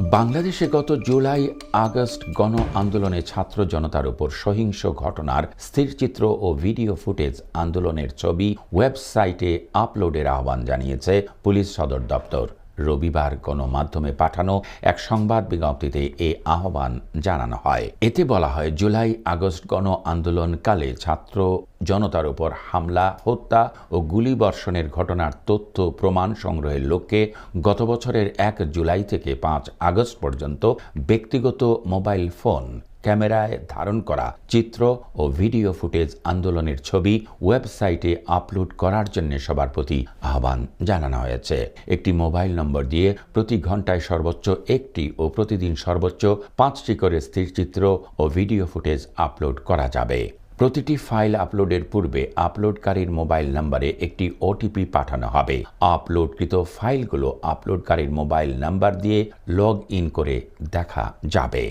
বাংলাদেশে গত জুলাই, আগস্ট গণ আন্দোলনে ছাত্র জনতার উপর সহিংস ঘটনার স্থিরচিত্র ও ভিডিও ফুটেজ আন্দোলনের ছবি ওয়েবসাইটে আপলোডের আহ্বান জানিয়েছে পুলিশ সদর দপ্তর। রবিবার গণমাধ্যমে পাঠানো এক সংবাদ বিজ্ঞপ্তিতে এ আহ্বান জানানো হয়। এতে বলা হয়, জুলাই আগস্ট গণ আন্দোলনকালে ছাত্র জনতার উপর হামলা, হত্যা ও গুলিবর্ষণের ঘটনার তথ্য প্রমাণ সংগ্রহের লক্ষ্যে গত বছরের এক জুলাই থেকে পাঁচ আগস্ট পর্যন্ত ব্যক্তিগত মোবাইল ফোন ক্যামেরায় ধারণ করা চিত্র ও ভিডিও ফুটেজ আন্দোলনের ছবি ওয়েবসাইটে আপলোড করার জন্য সবার প্রতি আহ্বান জানানো হয়েছে। একটি মোবাইল নম্বর দিয়ে প্রতি ঘন্টায় সর্বোচ্চ একটি ও প্রতিদিন সর্বোচ্চ পাঁচটি করে স্থিরচিত্র ও ভিডিও ফুটেজ আপলোড করা যাবে। প্রতিটি ফাইল আপলোডের পূর্বে আপলোডকারীর মোবাইল নম্বরে একটি ওটিপি পাঠানো হবে। আপলোডকৃত ফাইলগুলো আপলোডকারীর মোবাইল নাম্বার দিয়ে লগ ইন করে দেখা যাবে।